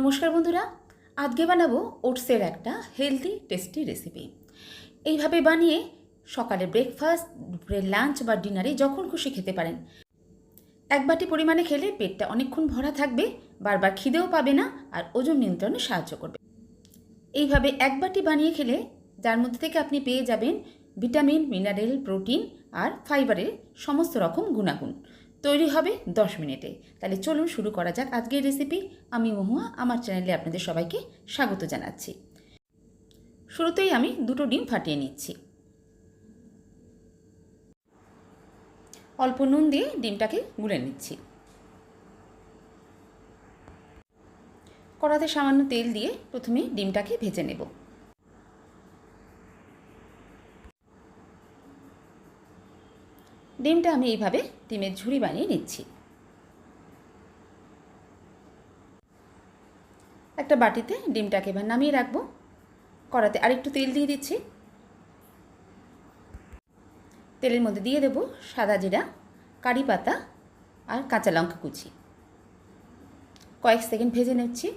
নমস্কার বন্ধুরা, আজকে বানাবো ওটসের একটা হেলদি টেস্টি রেসিপি এইভাবে বানিয়ে সকালে ব্রেকফাস্ট দুপুরে লাঞ্চ বা ডিনারে যখন খুশি খেতে পারেন। এক বাটি পরিমাণে খেলে পেটটা অনেকক্ষণ ভরা থাকবে, বারবার খিদেও পাবে না আর ওজন নিয়ন্ত্রণে সাহায্য করবে। এইভাবে এক বাটি বানিয়ে খেলে যার মধ্যে থেকে আপনি পেয়ে যাবেন ভিটামিন, মিনারেল, প্রোটিন আর ফাইবারের সমস্ত রকম গুণাগুণ। তৈরি হবে দশ মিনিটে। তাহলে চলুন শুরু করা যাক আজকের রেসিপি আমি মহুয়া, আমার চ্যানেলে আপনাদের সবাইকে স্বাগত জানাচ্ছি। শুরুতেই আমি দুটো ডিম ফাটিয়ে নিচ্ছি। অল্প নুন দিয়ে ডিমটাকে গুলে নিচ্ছি। কড়াতে সামান্য তেল দিয়ে প্রথমে ডিমটাকে ভেজে নেব। ডিমটা আমি এইভাবে ডিমের ঝুড়ি বানিয়ে নিচ্ছি। একটা বাটিতে ডিমটাকে এবার নামিয়ে রাখব। কড়াতে আরেকটু তেল দিয়ে দিচ্ছি। তেলের মধ্যে দিয়ে দেব সাদা জিরা, কারি পাতা আর কাঁচা লঙ্কা কুচি। কয়েক সেকেন্ড ভেজে নিচ্ছি।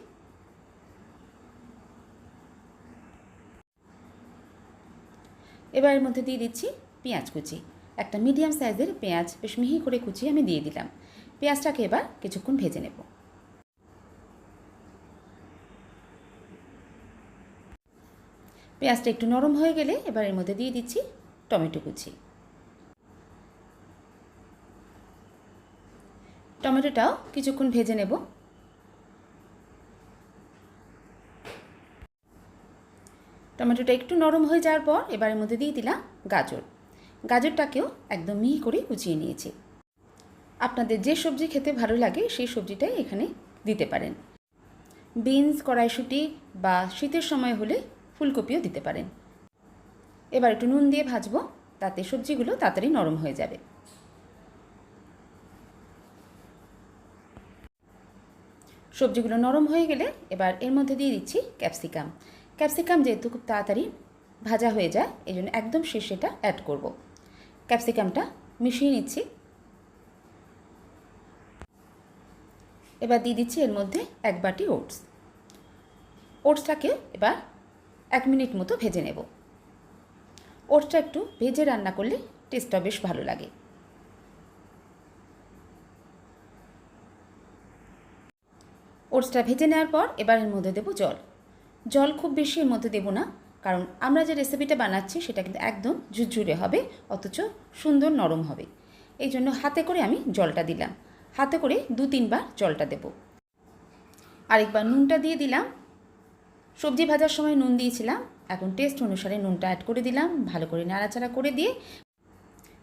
এবার এর মধ্যে দিয়ে দিচ্ছি পেঁয়াজ কুচি। একটা মিডিয়াম সাইজের পেঁয়াজ বেশ মিহি করে কুচিয়ে আমি দিয়ে দিলাম। পেঁয়াজটাকে এবার কিছুক্ষণ ভেজে নেব। পেঁয়াজটা একটু নরম হয়ে গেলে এবার এর মধ্যে দিয়ে দিচ্ছি টমেটো কুচি। টমেটোটাও কিছুক্ষণ ভেজে নেব। টমেটোটা একটু নরম হয়ে যাওয়ার পর এবারের মধ্যে দিয়ে দিলাম গাজর। গাজরটাকেও একদম মিহি করে কুচিয়ে নিয়েছি। আপনাদের যে সবজি খেতে ভালো লাগে, সেই সবজিটাই এখানে দিতে পারেন। বিনস, কড়াইশুঁটি বা শীতের সময় হলে ফুলকপিও দিতে পারেন। এবার একটু নুন দিয়ে ভাজবো, তাতে সবজিগুলো তাড়াতাড়ি নরম হয়ে যাবে। সবজিগুলো নরম হয়ে গেলে এবার এর মধ্যে দিয়ে দিচ্ছি ক্যাপসিকাম। ক্যাপসিকাম যেহেতু খুব তাড়াতাড়ি ভাজা হয়ে যায় এই জন্য একদম শেষে এটা অ্যাড করব। ক্যাপসিকামটা মিশিয়ে নিচ্ছি। এবার দিয়ে দিচ্ছি এর মধ্যে এক বাটি ওটস। ওটসটাকে এবার এক মিনিট মতো ভেজে নেব। ওটসটা একটু ভেজে রান্না করলে টেস্টটা বেশ ভালো লাগে। ওটসটা ভেজে নেওয়ার পর এবার এর মধ্যে দেবো জল। জল খুব বেশি এর মধ্যে দেবো না। কারণ আমরা যে রেসিপিটা বানাচ্ছি, সেটা কিন্তু একদম ঝুরঝুরে হবে, অথচ সুন্দর নরম হবে। এই জন্য হাতে করে আমি জলটা দিলাম। হাতে করে দু তিনবার জলটা দেব। আরেকবার নুনটা দিয়ে দিলাম। সবজি ভাজার সময় নুন দিয়েছিলাম। এখন টেস্ট অনুসারে নুনটা অ্যাড করে দিলাম। ভালো করে নাড়াচাড়া করে দিয়ে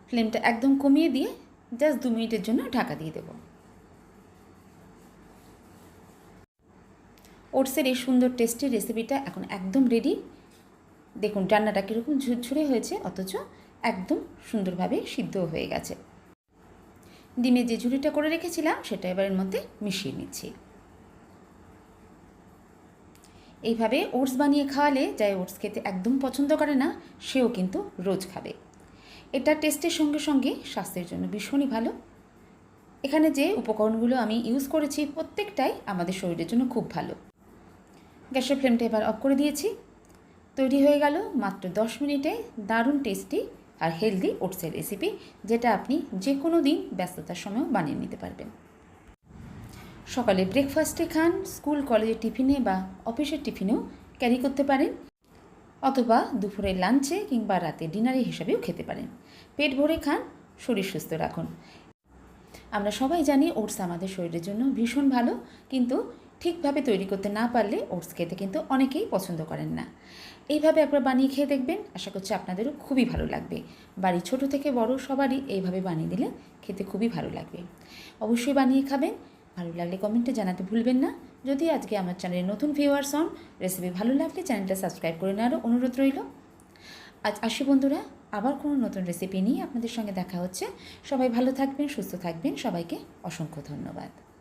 ফ্লেমটা একদম কমিয়ে দিয়ে জাস্ট দু মিনিটের জন্য ঢাকা দিয়ে দেবো। ওটসের এই সুন্দর টেস্টি রেসিপিটা এখন একদম রেডি দেখুন, রান্নাটা কীরকম ঝুরঝুরে হয়েছে, অথচ একদম সুন্দরভাবে সিদ্ধ হয়ে গেছে। ডিমের যে ঝুড়িটা করে রেখেছিলাম, সেটা এবারের মধ্যে মিশিয়ে নিচ্ছি। এইভাবে ওটস বানিয়ে খাওয়ালে যাই ওটস খেতে একদম পছন্দ করে না, সেও কিন্তু রোজ খাবে। এটা টেস্টের সঙ্গে সঙ্গে স্বাস্থ্যের জন্য ভীষণই ভালো। এখানে যে উপকরণগুলো আমি ইউজ করেছি, প্রত্যেকটাই আমাদের শরীরের জন্য খুব ভালো। গ্যাসের ফ্লেমটা এবার অফ করে দিয়েছি। তৈরি হয়ে গেল মাত্র দশ মিনিটে দারুণ টেস্টি আর হেলদি ওটসের রেসিপি যেটা আপনি যে কোনো দিন ব্যস্ততার সময়ও বানিয়ে নিতে পারবেন। সকালে ব্রেকফাস্টে খান স্কুল কলেজের টিফিনে বা অফিসের টিফিনেও ক্যারি করতে পারেন, অথবা দুপুরে লাঞ্চে কিংবা রাতে ডিনারে হিসাবেও খেতে পারেন। পেট ভরে খান, শরীর সুস্থ রাখুন। আমরা সবাই জানি ওটস আমাদের শরীরের জন্য ভীষণ ভালো, কিন্তু ঠিকভাবে তৈরি করতে না পারলে ওটস খেতে কিন্তু অনেকেই পছন্দ করেন না। এইভাবে একবার বানিয়ে খেয়ে দেখবেন, আশা করছি আপনাদেরও খুবই ভালো লাগবে। বাড়ি ছোট থেকে বড় সবারই এইভাবে বানিয়ে দিলে খেতে খুবই ভালো লাগবে। অবশ্যই বানিয়ে খাবেন। ভালো লাগলে কমেন্টে জানাতে ভুলবেন না। যদি আজকে আমার চ্যানেলে নতুন ভিউয়ার্স হন রেসিপি ভালো লাগলে চ্যানেলটা সাবস্ক্রাইব করে নেওয়ারও অনুরোধ রইল। আজ আসি বন্ধুরা, আবার কোনো নতুন রেসিপি নিয়ে আপনাদের সঙ্গে দেখা হচ্ছে। সবাই ভালো থাকবেন, সুস্থ থাকবেন। সবাইকে অসংখ্য ধন্যবাদ।